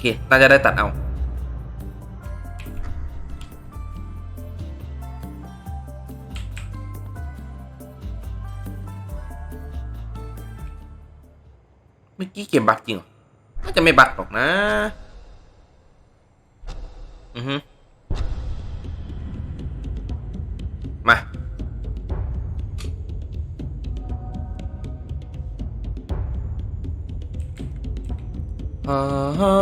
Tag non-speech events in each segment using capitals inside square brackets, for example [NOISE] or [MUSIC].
เค น่าจะได้ตัดเอา เมื่อกี้เกมบักจริงเหรอน่าจะไม่บักหรอกนะ อือฮึ อ่าฮะ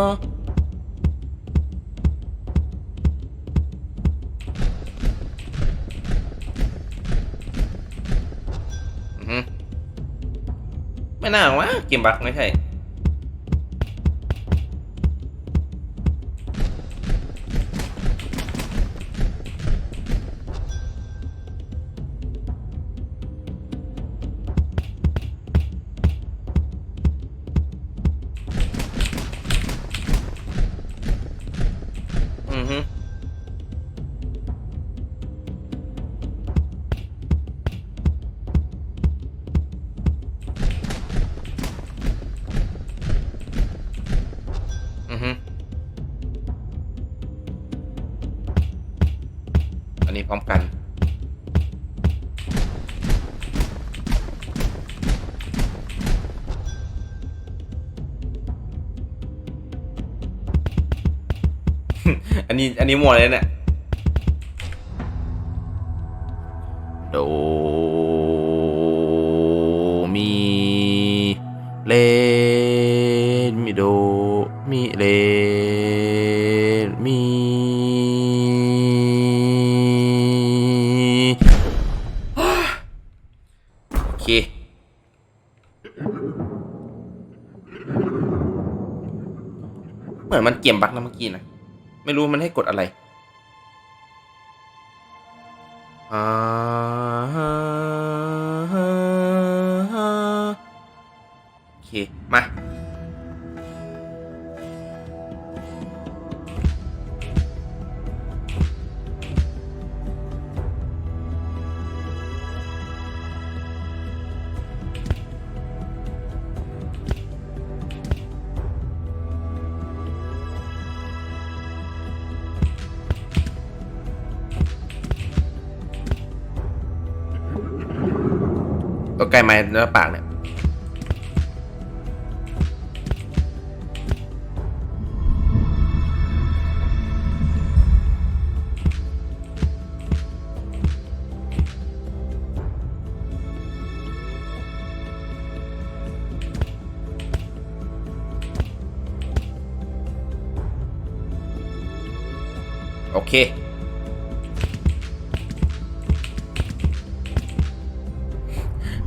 ไม่น่าวะเกมบักไม่ใช่ นี้อันนี้หมดเลยเนี่ยโดมีเลมีโดมีเลมีโอเคเหมือนมันเกี่ยมบักนะเมื่อกี้นะ ไม่รู้มันให้กดอะไร ใกล้ไม้เนื้อปากเนี่ย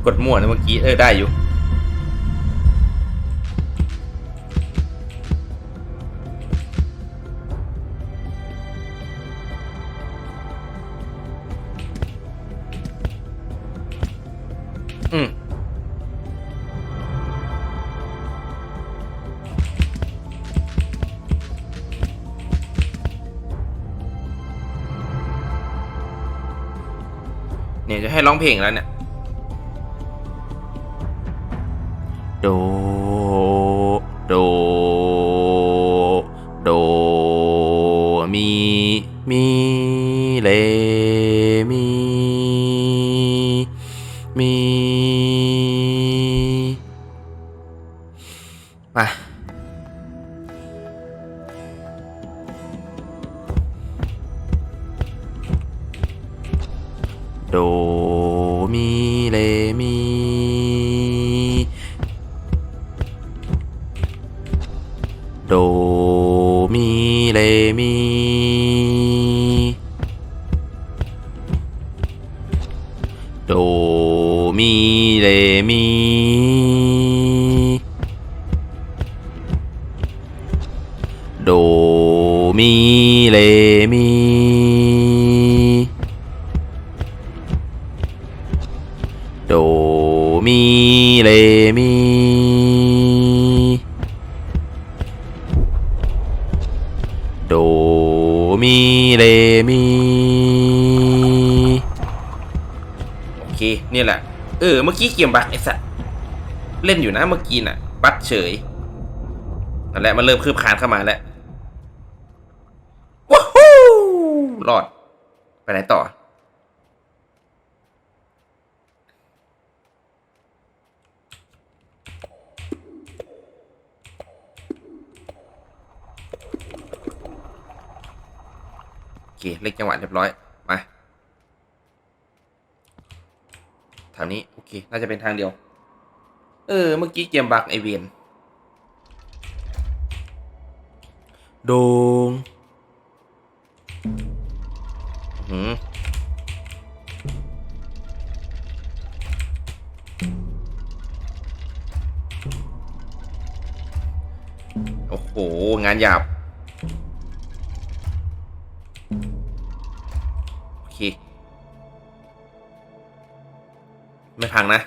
กดมั่วนะเมื่อกี้ เออ ได้อยู่ อืมเนี่ยจะให้ร้องเพลงแล้วเนี่ย มา โดมีเลมีโอเคเนี่ยแหละ เออ เมื่อกี้เกมบักไอสัตว์เล่นอยู่นะเมื่อกี้น่ะ บักเฉยนั่นแหละมันเริ่มคืบคานเข้ามาแล้วว้าวฮู้รอด ไปไหนต่อ เคเล็กจังหวะเรียบร้อย มาทางนี้ โอเค น่าจะเป็นทางเดียว เออ เมื่อกี้เกมบักไอเวนโดงอื้อหือโอ้โห งานหยาบ ไม่พังนะ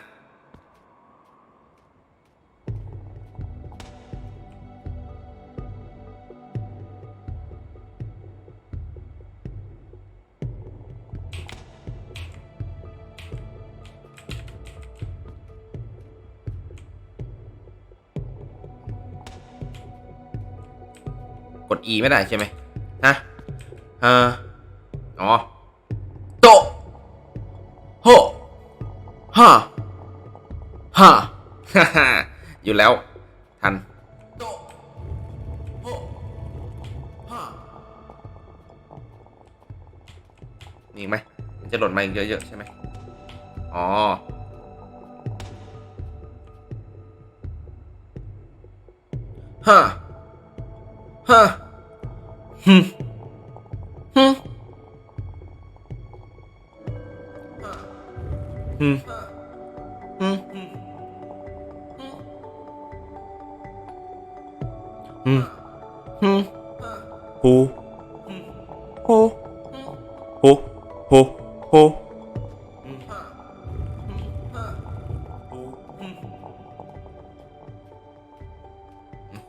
กด E ไม่ได้ใช่ไหมฮะฮะอ๋อ ฮ่าฮ่าฮ่าฮ่าอยู่แล้ว ทันโตะโฮฮ่ามีอีกไหมมันจะหล่นมาอีกเยอะๆใช่ไหมอ๋อฮ่าฮ่าฮึมฮึมฮึมฮึ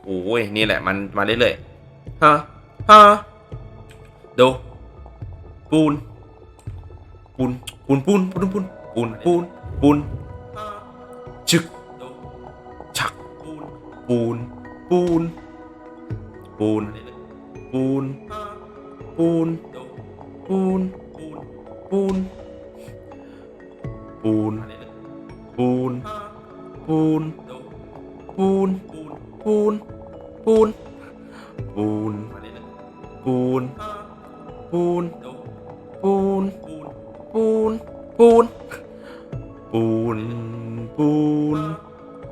โอ้ยนี่แหละมันมาเรื่อยๆฮะฮะดูปูนปูนปูนปูนปูนปูนปูนปูนปูนชึกฉักปูนปูนปูนปูนปูนปูนปูนปูนปูนปูนปูนปูนปูน ปูน ปูน มานิดนึงปูน เออปูน ดูปูน ปูนปูน ปูน ปูน ปูน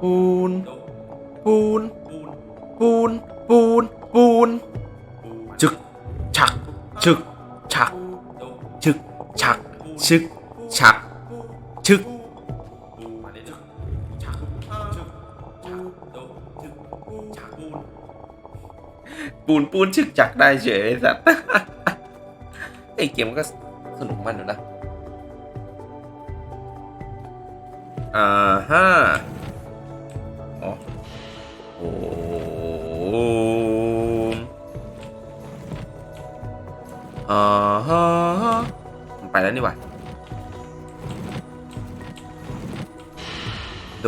ปูน ดูปูน ปูนปูน ปูน ปูน ปูนจึก ฉัก ฉึก ฉัก ดู ฉึก ฉัก ฉึก ฉัก ฉึก ปูนปูนชึกจักได้เฉยสัตว์ไอเกมมันก็สนุกมันอยู่นะ อ่าฮะอ๋อโอ้มอ่าฮะมันไปแล้วนี่หว่าโด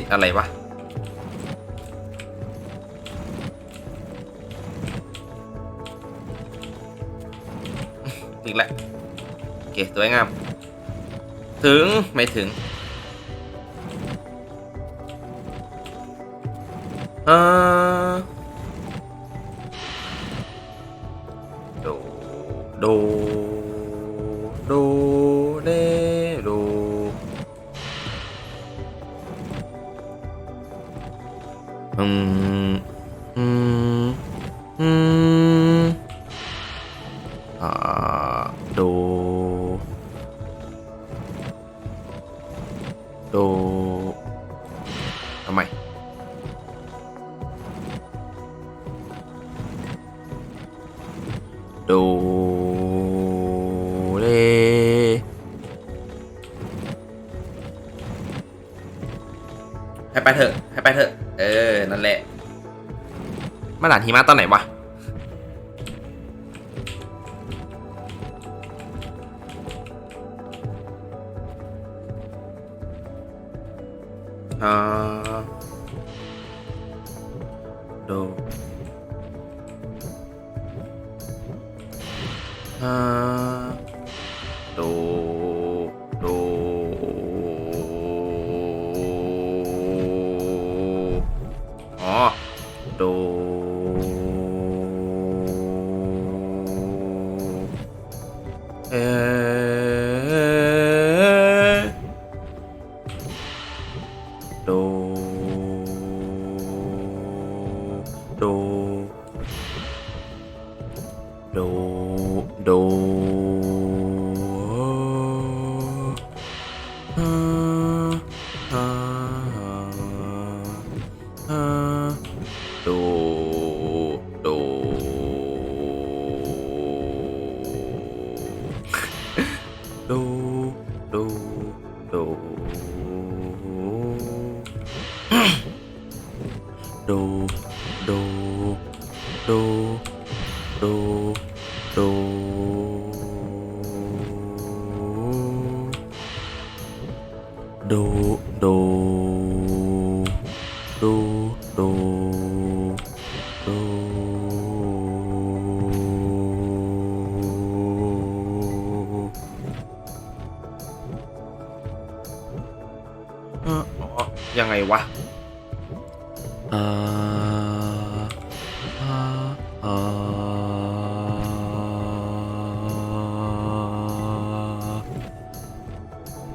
ติดอะไรวะ อีกแล้วโอเคสวยงาม ถึง ไม่ถึง ไปเถอะให้ไปเถอะ เออ นั่นแหละ มาด่านหิมะตอนไหนวะ อ่าโดอ่า do, do, do, [CLEARS THROAT] do.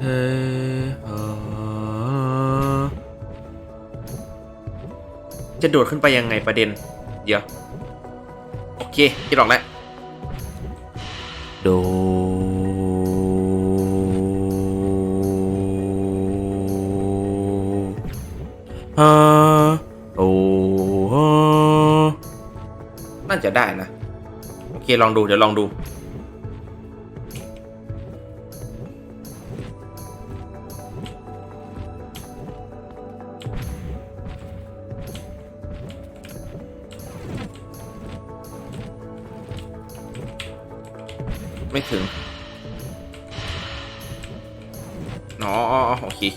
เอออ่าจะโดดขึ้นไปยังไงประเด็น เดี๋ยว โอเคคิดออกแล้ว โดฮาโอฮาน่าจะได้นะ โอเค ลองดู เดี๋ยวลองดู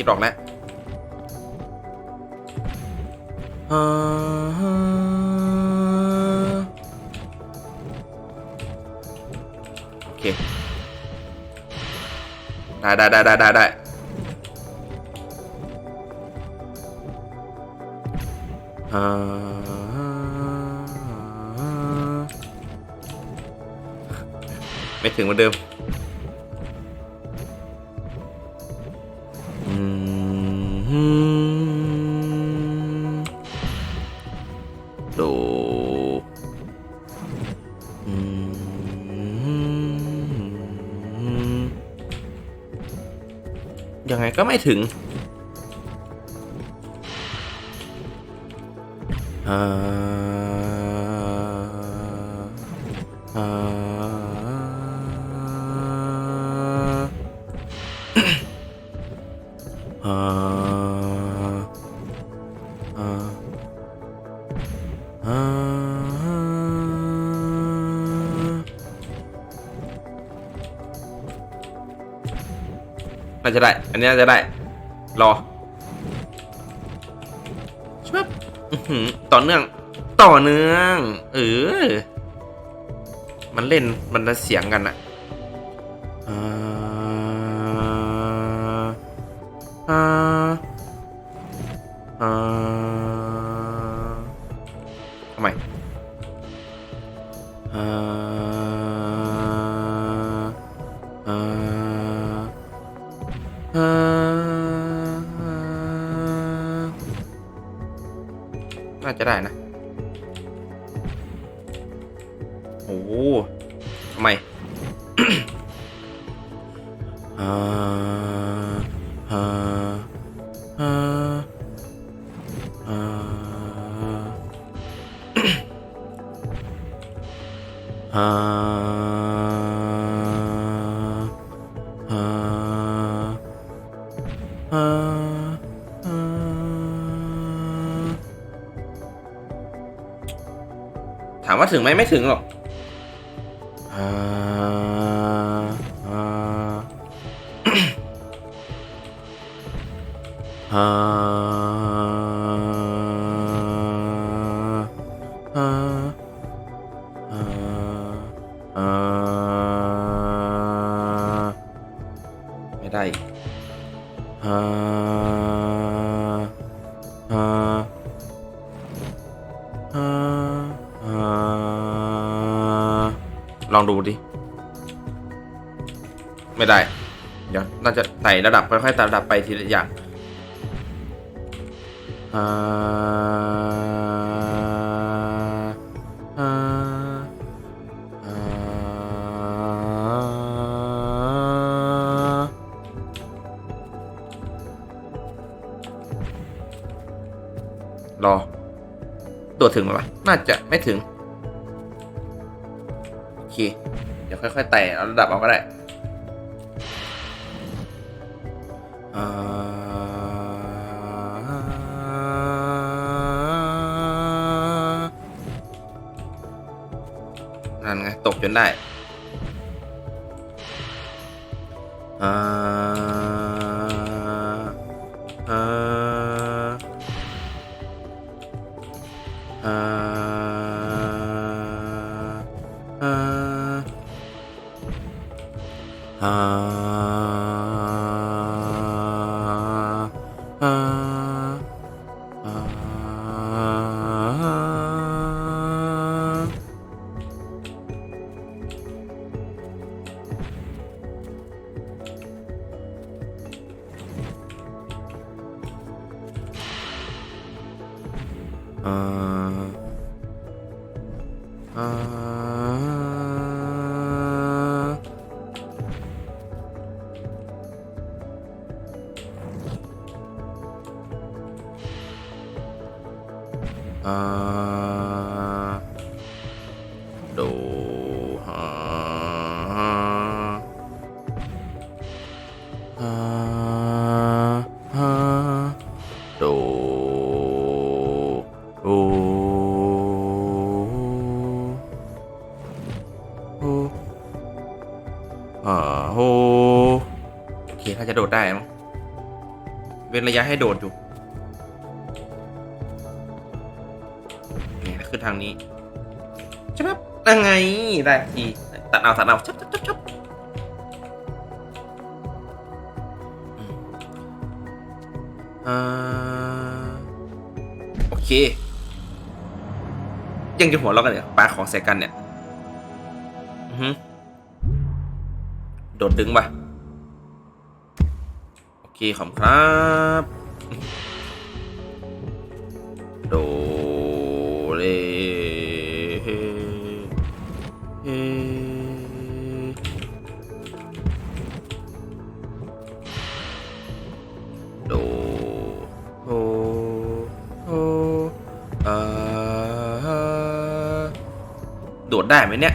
คิดออกแล้วโอเค ได้ได้ได้ได้ได้ได้อ่าไม่ถึงเหมือนเดิม ไงก็ไม่ถึงอ่า น่าจะได้ อันนี้น่าจะได้ รอชับอื้อหือต่อเนื่อง ต่อเนื่อง เออ มันเล่นมันเสียงกันอะอ่าอ่าอ่าทำไมอ่าอ่า đài này. ถึงไหมไม่ถึงหรอกอ่าอ่าอ่าอ่า ดูดิ ไม่ได้ เดี๋ยวน่าจะไต่ระดับค่อยๆไต่ระดับไปทีละอย่างอ่าอ่าอ่ารอตัวถึงไหมวะน่าจะไม่ถึง เค เดี๋ยวค่อยๆไต่ระดับเอาก็ได้ จะโดดได้มั้งเว้นระยะให้โดดอยู่นี่ขึ้นทางนี้ชับยังไงได้ทีตัดเอาตัดเอาชับชับชับชับอืมอ่าโอเค ยังจะหัวเราะกันเนี่ยปลาของใส่กันเนี่ยโดดดึงป่ะ โอเคขอบคุณครับ โดเลเฮเฮโดโฮโฮอ่าโดดได้ไหมเนี่ย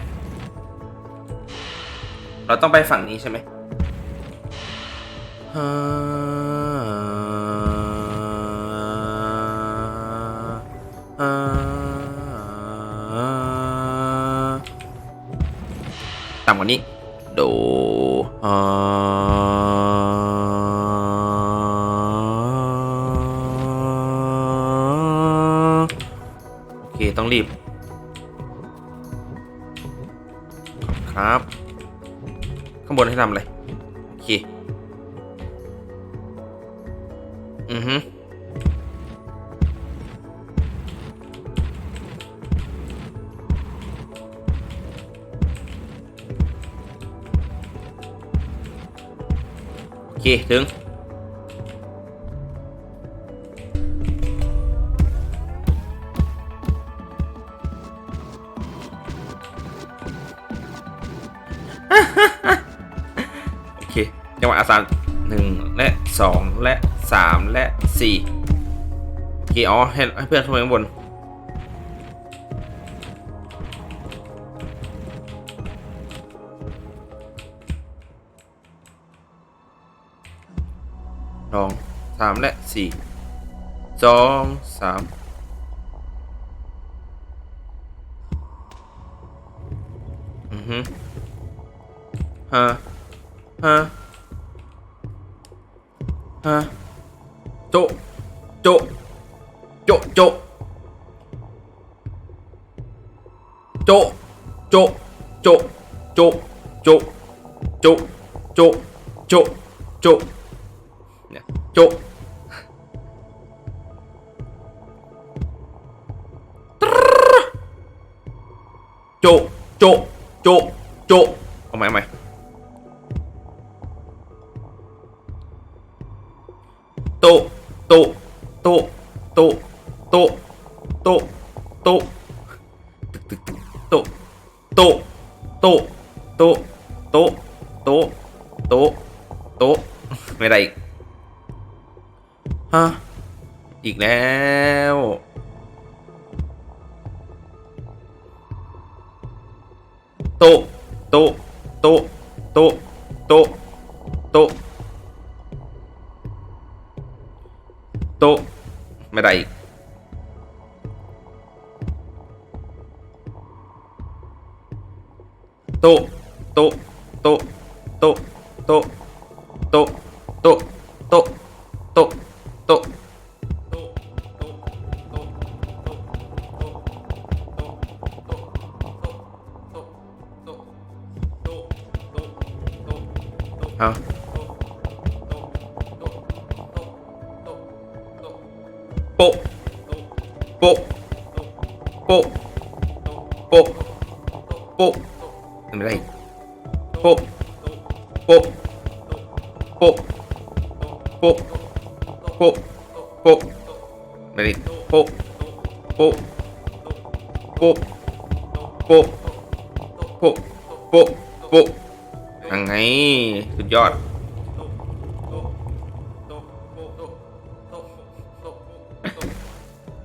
เราต้องไปฝั่งนี้ใช่ไหม ว่านี้ โดอ่าโอเค ต้องรีบ ครับ ข้างบนให้ทำอะไร โอเค อือฮึ เค ถึง โอเค จังหวะอาสามหนึ่งและสองและสามและสี่โอเค อ๋อ ให้ให้เพื่อนขึ้นไปข้างบน สองสามและสี่สองสามอฮึฮะฮะฮะโจะโจะโจะโจะโจะโจะโจะโจะโจะโจะโจะโจะโจะเนี่ยโจะโจะโจะโจะโจะเอาใหม่เอาใฮะ อีกแล้ว โต โต โต โต โต โต โต ไม่ได้อีกโต โต โต โต โต โต โต โต โต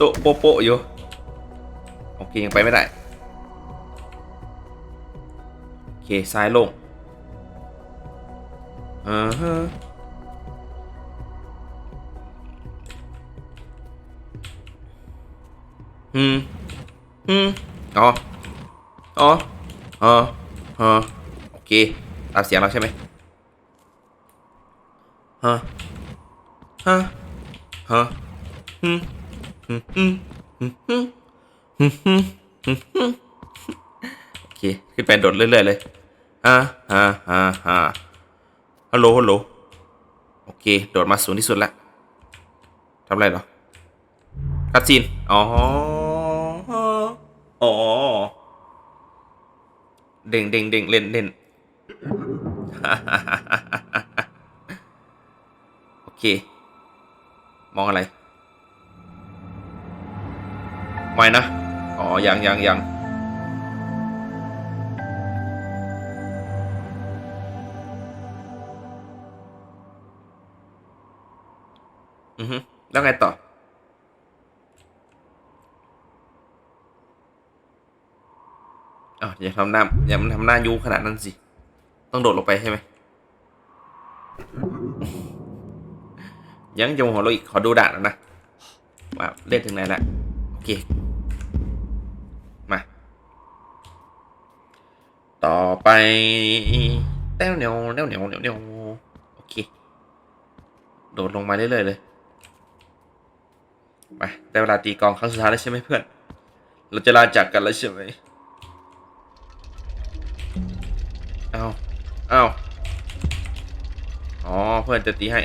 โตะโปโปอยู่ โอเค ยังไปไม่ได้ โอเค ซ้ายลงอ่าฮะอืมอืมอ๋อ อ๋ออ๋ออ๋อโอเค ตามเสียงเราใช่ไหมฮะฮะฮะฮึม โอเคขึ้นไปโดดเรื่อยๆเลยอ่าฮ่าฮ่าฮ่าฮัลโหลฮัลโหลโอเค โดดมาสูงที่สุดแล้วทำอะไรเหรอคัดซีนอ๋ออ๋อเด้งเด้งเด้งเล่นเล่นโอเค มองอะไร ไม่นะ อ๋อ ยังยังยังอือฮึแล้วไงต่อ อ้าวอย่าทำหน้าอย่ามันทำหน้ายูขนาดนั้นสิ ต้องโดดลงไปใช่ไหม ยังจะโมโหเราอีก ขอดูด่านแล้วนะว่าเล่นถึงไหนแล้ว เคมาต่อไปแต้วเหนียวแต้วเหนียวเหนียวเหนียวโอเค โดดลงมาเรื่อยๆเลยไปได้เวลาตีกองครั้งสุดท้ายแล้วใช่ไหมเพื่อน เราจะลาจากกันแล้วใช่ไหมเอาเอาอ๋อเพื่อนจะตีให้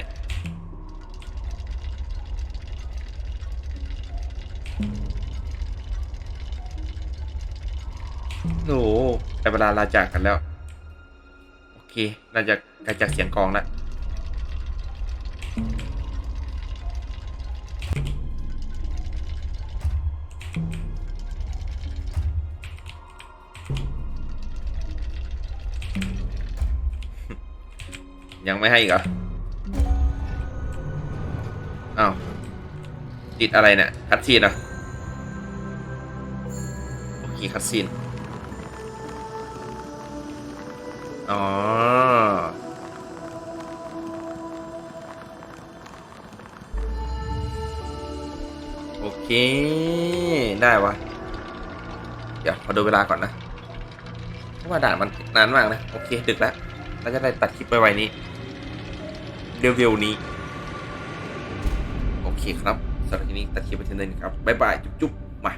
โอ้โหได้เวลาลาจากกันแล้ว โอเคน่าจะไกลจากเสียงกลองแล้วยังไม่ให้อีกเหรอ อ้าว ติดอะไรเนี่ยคัดซีนเหรอะ โอเค คัดซีน อ๋อ โอเค ได้วะ เดี๋ยวขอดูเวลาก่อนนะ เพราะว่าด่านมันนานมากนะ โอเค ดึกแล้วเราจะได้ตัดคลิปไปไวนี้ เร็วๆนี้ โอเคครับสำหรับทีนี้ตัดคลิปไปเท่านี้ครับ บ๊ายบาย จุ๊บๆมา